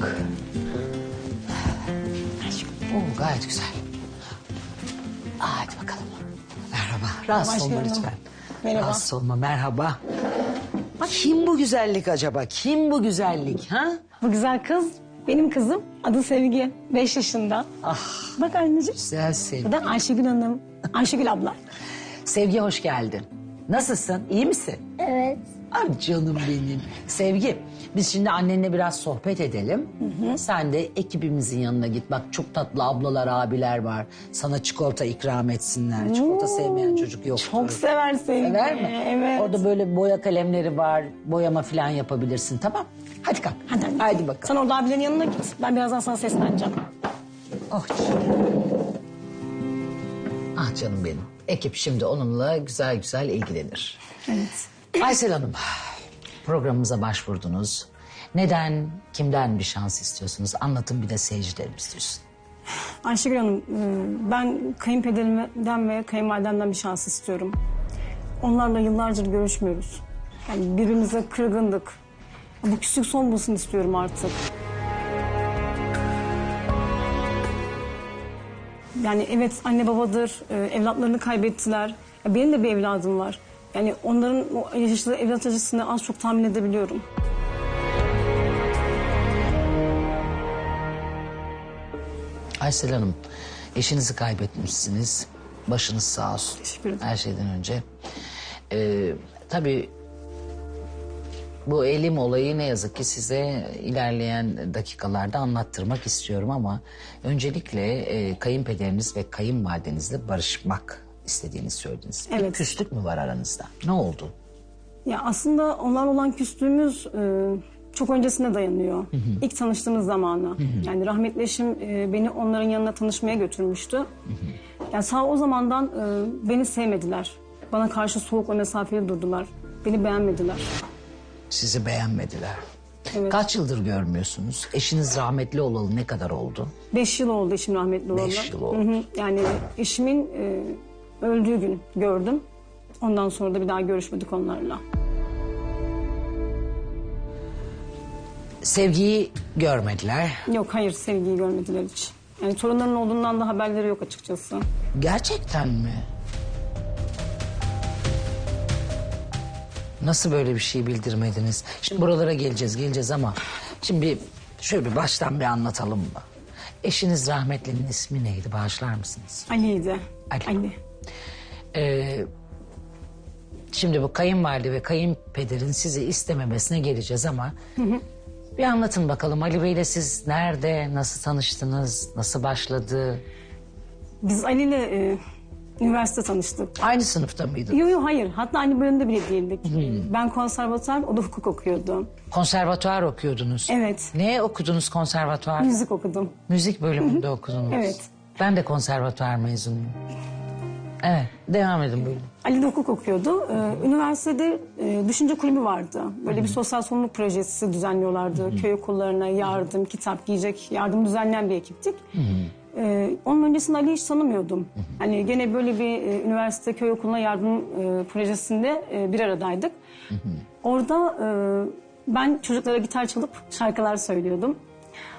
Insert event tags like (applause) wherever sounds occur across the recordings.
bak. Oo, gayet güzel. Hadi bakalım. Merhaba. Rahatsız olma Başkanım. lütfen. Merhaba. Rahatsız olma. Merhaba. Kim bu güzellik acaba? Kim bu güzellik? Ha? Bu güzel kız benim kızım. Adı Sevgi. Beş yaşında. Ah Bak anneciğim. güzel Sevgi. Bu da Ayşegül Hanım. (laughs) Ayşegül abla. Sevgi hoş geldin. Nasılsın? İyi misin? Evet. Ay canım benim. Sevgi, biz şimdi annenle biraz sohbet edelim. Sen de ekibimizin yanına git. Bak çok tatlı ablalar, abiler var. Sana çikolata ikram etsinler. Çikolata sevmeyen çocuk yok. Çok sever Sevgi. Sever mi? Evet. Orada böyle boya kalemleri var. Boyama falan yapabilirsin tamam. Hadi kalk. Hadi. Hadi bakalım. Sen orada abilerin yanına git. Ben birazdan sana sesleneceğim. Oh canım. Ah canım benim. Ekip şimdi onunla güzel güzel ilgilenir. Evet. Aysel Hanım, programımıza başvurdunuz. Neden, kimden bir şans istiyorsunuz? Anlatın bir de seyircilerimiz duysun. Ayşegül Hanım, e, ben kayınpederimden ve kayınvalidemden bir şans istiyorum. Onlarla yıllardır görüşmüyoruz. Yani birbirimize kırgındık. Bu küslük son bulsun istiyorum artık. Yani evet anne babadır, e, evlatlarını kaybettiler. Benim de bir evladım var. Yani onların o yaşadığı evlat acısını az çok tahmin edebiliyorum. Aysel Hanım, eşinizi kaybetmişsiniz. Başınız sağ olsun. Teşekkür ederim. Her şeyden önce. Ee, tabii bu elim olayı ne yazık ki size ilerleyen dakikalarda anlattırmak istiyorum ama öncelikle e, kayınpederiniz ve kayınvalidenizle barışmak istediğini söylediniz. Bir Evet. küslük mü var aranızda? Ne oldu? Ya aslında onlar olan küslüğümüz e, çok öncesine dayanıyor. İlk tanıştığımız zamana. Yani rahmetli eşim e, beni onların yanına tanışmaya götürmüştü. Yani sağ o zamandan e, beni sevmediler. Bana karşı soğuk ve mesafeli durdular. Beni beğenmediler. Sizi beğenmediler. Evet. Kaç yıldır görmüyorsunuz? Eşiniz rahmetli olalı ne kadar oldu? Beş yıl oldu eşim rahmetli olalı. Beş yıl oldu. Hı hı. Yani eşimin e, öldüğü gün gördüm. Ondan sonra da bir daha görüşmedik onlarla. Sevgiyi görmediler. Yok hayır sevgiyi görmediler hiç. Yani torunların olduğundan da haberleri yok açıkçası. Gerçekten mi? Nasıl böyle bir şey bildirmediniz? Şimdi buralara geleceğiz, geleceğiz ama... Şimdi bir, şöyle bir baştan bir anlatalım mı? Eşiniz rahmetlinin ismi neydi? Bağışlar mısınız? Ali'ydi. Ali. Ali. Ee, şimdi bu kayınvalide ve kayınpederin sizi istememesine geleceğiz ama... Bir anlatın bakalım Ali Bey'le siz nerede, nasıl tanıştınız, nasıl başladı? Biz Ali ile e, üniversite tanıştık. Aynı sınıfta mıydınız? Yok yok hayır. Hatta aynı bölümde bile değildik. Ben konservatuar, o da hukuk okuyordu. Konservatuvar okuyordunuz. Evet. Ne okudunuz konservatuvar? Müzik okudum. Müzik bölümünde okudunuz. Evet. Ben de konservatuvar mezunuyum. Evet, devam edin buyurun. Ali de hukuk okuyordu. Ee, üniversitede e, düşünce kulübü vardı. Böyle bir sosyal sorumluluk projesi düzenliyorlardı. Köy okullarına yardım, kitap, giyecek yardım düzenleyen bir ekiptik. Ee, onun öncesinde Ali'yi hiç tanımıyordum. Hani gene böyle bir e, üniversite köy okuluna yardım e, projesinde e, bir aradaydık. Orada e, ben çocuklara gitar çalıp şarkılar söylüyordum.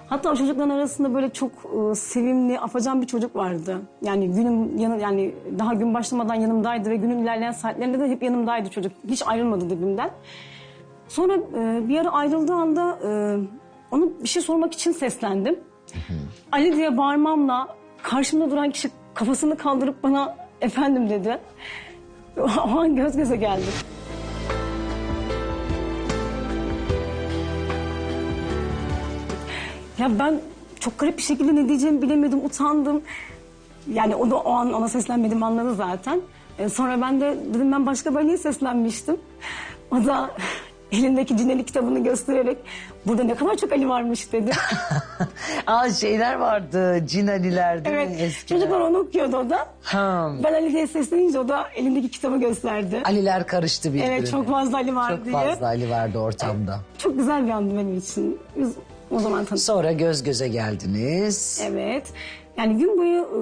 Hatta o çocukların arasında böyle çok e, sevimli, afacan bir çocuk vardı. Yani günüm yanı, yani daha gün başlamadan yanımdaydı ve günün ilerleyen saatlerinde de hep yanımdaydı çocuk. Hiç ayrılmadı dibimden. Sonra e, bir ara ayrıldığı anda e, ona bir şey sormak için seslendim. Ali diye bağırmamla karşımda duran kişi kafasını kaldırıp bana efendim dedi. (laughs) O an göz göze geldik. Ya ben çok garip bir şekilde ne diyeceğimi bilemedim, utandım. Yani o da o an ona seslenmedim anladı zaten. Ee, sonra ben de dedim ben başka birine seslenmiştim. O da (laughs) elindeki Cineli kitabını göstererek burada ne kadar çok Ali varmış dedi. (laughs) Aa şeyler vardı, Cinaliler değil mi evet çocuklar onu okuyordu o da. Ha. Ben Ali diye seslenince o da elindeki kitabı gösterdi. Aliler karıştı birbirine. Evet çok fazla Ali var Çok diye. fazla Ali vardı ortamda. Çok güzel bir andı benim için. Biz o zaman tanıştık. Sonra göz göze geldiniz. Evet. Yani gün boyu e,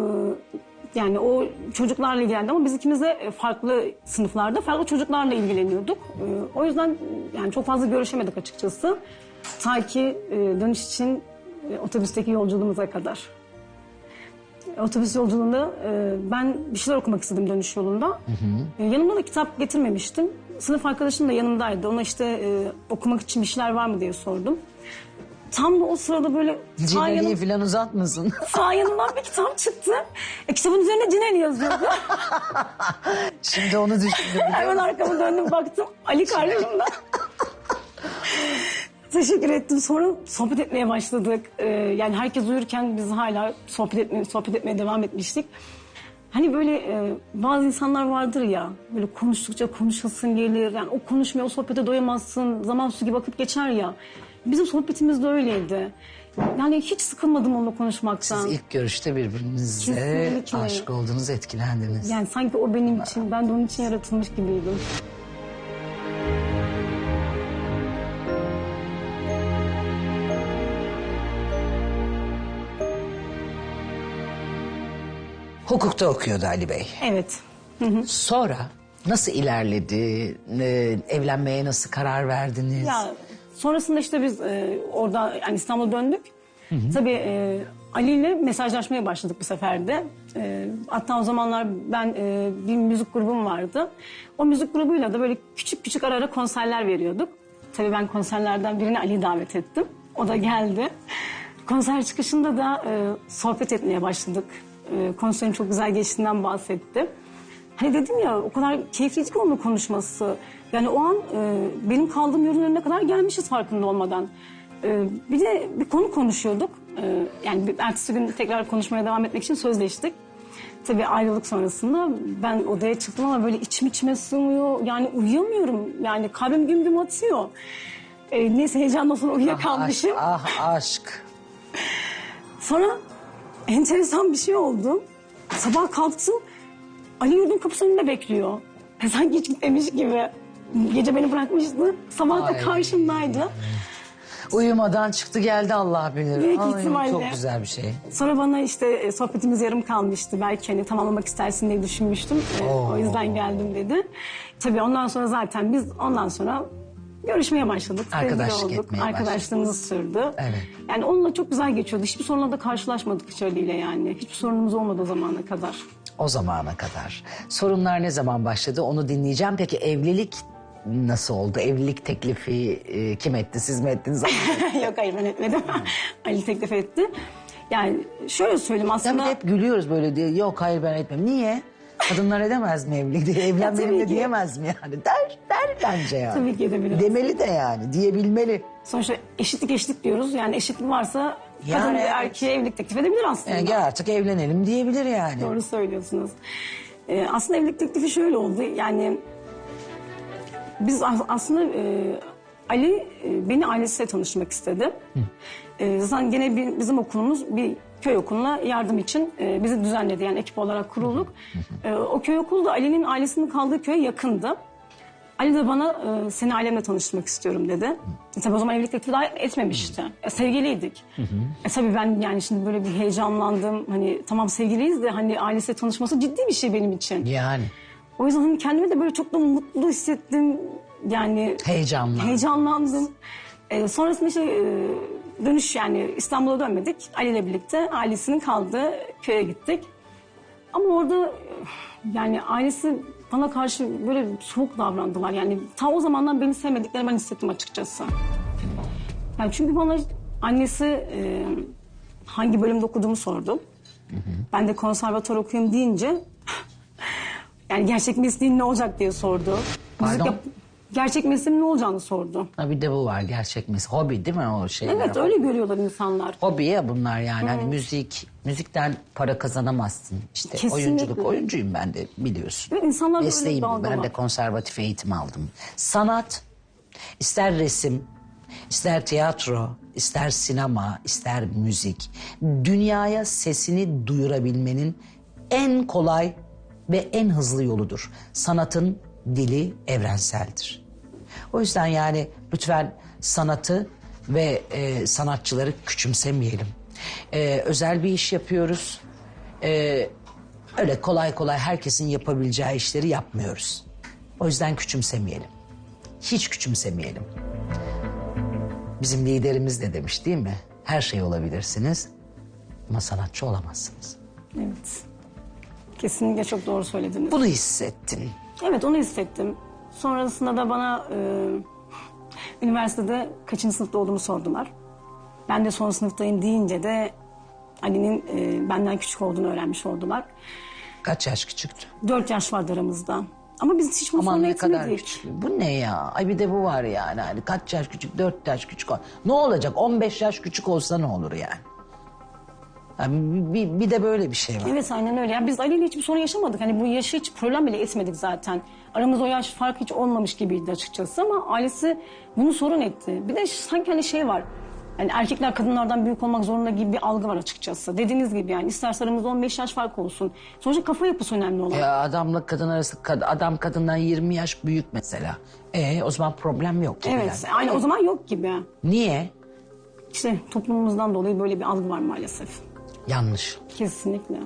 yani o çocuklarla ilgilendi ama biz ikimiz de farklı sınıflarda farklı çocuklarla ilgileniyorduk. E, O yüzden yani çok fazla görüşemedik açıkçası. Ta ki e, dönüş için e, otobüsteki yolculuğumuza kadar. E, Otobüs yolculuğunda e, ben bir şeyler okumak istedim dönüş yolunda. E, yanımda da kitap getirmemiştim. Sınıf arkadaşım da yanımdaydı. Ona işte e, okumak için bir şeyler var mı diye sordum. Tam da o sırada böyle sağ, yanım, Cineli'yi falan uzatmasın. (laughs) sağ yanımdan bir kitap çıktı. E, kitabın üzerinde Cineli yazıyordu. (laughs) Şimdi onu düşündüm. Hemen arkamı döndüm baktım Ali karşımda. (laughs) Teşekkür ettim. Sonra sohbet etmeye başladık. Ee, yani herkes uyurken biz hala sohbet etmeye, sohbet etmeye devam etmiştik. Hani böyle e, bazı insanlar vardır ya böyle konuştukça konuşasın gelir. Yani o konuşmaya o sohbete doyamazsın. Zaman su gibi akıp geçer ya. Bizim sohbetimiz de öyleydi. Yani hiç sıkılmadım onunla konuşmaktan. Siz ilk görüşte birbirinizle Kesinlikle. aşık oldunuz, etkilendiniz. Yani sanki o benim için, ben de onun için yaratılmış gibiydim. Hukukta okuyordu Ali Bey. Evet. Sonra nasıl ilerledi? Ee, evlenmeye nasıl karar verdiniz? Ya sonrasında işte biz e, orada yani İstanbul'a döndük. Tabii e, Ali ile mesajlaşmaya başladık bu sefer de. E, hatta o zamanlar ben e, bir müzik grubum vardı. O müzik grubuyla da böyle küçük küçük ara ara konserler veriyorduk. Tabii ben konserlerden birini Ali'yi davet ettim. O da geldi. Konser çıkışında da e, sohbet etmeye başladık. E, konserin çok güzel geçtiğinden bahsetti. Hani dedim ya o kadar keyifliydi ki onunla konuşması. Yani o an e, benim kaldığım yerin önüne kadar gelmişiz farkında olmadan. E, bir de bir konu konuşuyorduk. E, yani bir, ertesi gün tekrar konuşmaya devam etmek için sözleştik. Tabii ayrılık sonrasında ben odaya çıktım ama böyle içim içime sığmıyor. Yani uyuyamıyorum. Yani kalbim güm güm atıyor. E, neyse heyecanla sonra ah, uyuyakalmışım. aşk, ah aşk. Sonra enteresan bir şey oldu. Sabah kalktım. Ali yurdun kapısının önünde bekliyor. Sanki hiç gitmemiş gibi. Gece beni bırakmıştı. Sabah da Ay. karşımdaydı. Uyumadan çıktı geldi Allah bilir. Büyük Ay, ihtimalle. Çok güzel bir şey. Sonra bana işte e, sohbetimiz yarım kalmıştı. Belki hani tamamlamak istersin diye düşünmüştüm. E, Oo. O yüzden geldim dedi. Tabii ondan sonra zaten biz ondan sonra görüşmeye başladık. sevgili Arkadaşlık etmeye Arkadaşlığımız sürdü. Evet. Yani onunla çok güzel geçiyordu. Hiçbir sorunla da karşılaşmadık hiç Ali'yle yani. Hiçbir sorunumuz olmadı o zamana kadar. O zamana kadar. Sorunlar ne zaman başladı onu dinleyeceğim. Peki evlilik nasıl oldu? Evlilik teklifi e, kim etti? Siz mi ettiniz? (laughs) Yok hayır ben etmedim. (laughs) Ali teklif etti. Yani şöyle söyleyeyim aslında... de hep gülüyoruz böyle diye. Yok hayır ben etmem. Niye? Kadınlar edemez mi evlilik diye? Evlen benimle diyemez mi yani? Der, der bence yani. Tabii ki edebilir. Demeli de yani. Diyebilmeli. Sonuçta eşitlik eşitlik diyoruz. Yani eşitlik varsa Yani kadın evet. erkeğe evlilik teklif edebilir aslında. Yani gel artık evlenelim diyebilir yani. Doğru söylüyorsunuz. Ee, aslında evlilik teklifi şöyle oldu. Yani biz as- aslında e, Ali e, beni ailesiyle tanışmak istedi. E, zaten gene bir, bizim okulumuz bir köy okuluna yardım için e, bizi düzenledi. Yani ekip olarak kurulduk. E, o köy okulu da Ali'nin ailesinin kaldığı köye yakındı. Ali de bana e, seni ailemle tanıştırmak istiyorum dedi. E, tabii o zaman evlilik teklifi daha etmemişti. E, sevgiliydik. E, tabii ben yani şimdi böyle bir heyecanlandım. Hani tamam sevgiliyiz de hani ailesiyle tanışması ciddi bir şey benim için. Yani O yüzden hani kendimi de böyle çok da mutlu hissettim. Yani heyecanlı. heyecanlandım. E, sonrasında işte e, dönüş yani İstanbul'a dönmedik. Ali ile birlikte ailesinin kaldığı köye gittik. Ama orada yani ailesi bana karşı böyle soğuk davrandılar. Yani ta o zamandan beni sevmediklerini ben hissettim açıkçası. Yani çünkü bana annesi e, hangi bölümde okuduğumu sordu. Ben de konservatuar okuyayım deyince (laughs) yani gerçek mesleğin ne olacak diye sordu. Müzik Pardon? yap- gerçek mesleğin ne olacağını sordu. Ha bir de bu var gerçek mis. Hobi değil mi o şeyler? Evet öyle görüyorlar insanlar. Hobi ya bunlar yani. Hani müzik, müzikten para kazanamazsın. İşte Kesinlikle. oyunculuk, oyuncuyum ben de biliyorsun. Evet, insanlar da öyle Mesleğim bir bu. Ben var. de konservatif eğitim aldım. Sanat, ister resim, ister tiyatro, ister sinema, ister müzik. Dünyaya sesini duyurabilmenin en kolay ve en hızlı yoludur. Sanatın dili evrenseldir. O yüzden yani lütfen sanatı ve e, sanatçıları küçümsemeyelim. E, özel bir iş yapıyoruz. E, öyle kolay kolay herkesin yapabileceği işleri yapmıyoruz. O yüzden küçümsemeyelim. Hiç küçümsemeyelim. Bizim liderimiz de demiş değil mi? Her şey olabilirsiniz ama sanatçı olamazsınız. Evet. Kesinlikle çok doğru söylediniz. Bunu hissettin. Evet onu hissettim. Sonrasında da bana e, üniversitede kaçıncı sınıfta olduğumu sordular. Ben de son sınıftayım deyince de Ali'nin e, benden küçük olduğunu öğrenmiş oldular. Kaç yaş küçüktü? Dört yaş vardı aramızda. Ama biz hiç bunu Aman ne kadar etmedik. küçük. Bu ne ya? Ay bir de bu var yani. Hani kaç yaş küçük? Dört yaş küçük. Ne olacak? 15 yaş küçük olsa ne olur yani? Yani bir, bir de böyle bir şey var. Evet aynen öyle. Yani biz Ali ile hiçbir sorun yaşamadık. Hani bu yaşı hiç problem bile etmedik zaten. Aramızda o yaş farkı hiç olmamış gibiydi açıkçası ama ailesi bunu sorun etti. Bir de sanki hani şey var. Yani erkekler kadınlardan büyük olmak zorunda gibi bir algı var açıkçası. Dediğiniz gibi yani isterse aramızda 15 yaş fark olsun. Sonuçta kafa yapısı önemli olan. Ya adamla kadın arası kad- adam kadından 20 yaş büyük mesela. E o zaman problem yok. gibi evet yani. aynı o zaman yok gibi. Niye? İşte toplumumuzdan dolayı böyle bir algı var maalesef. Yanlış. Kesinlikle.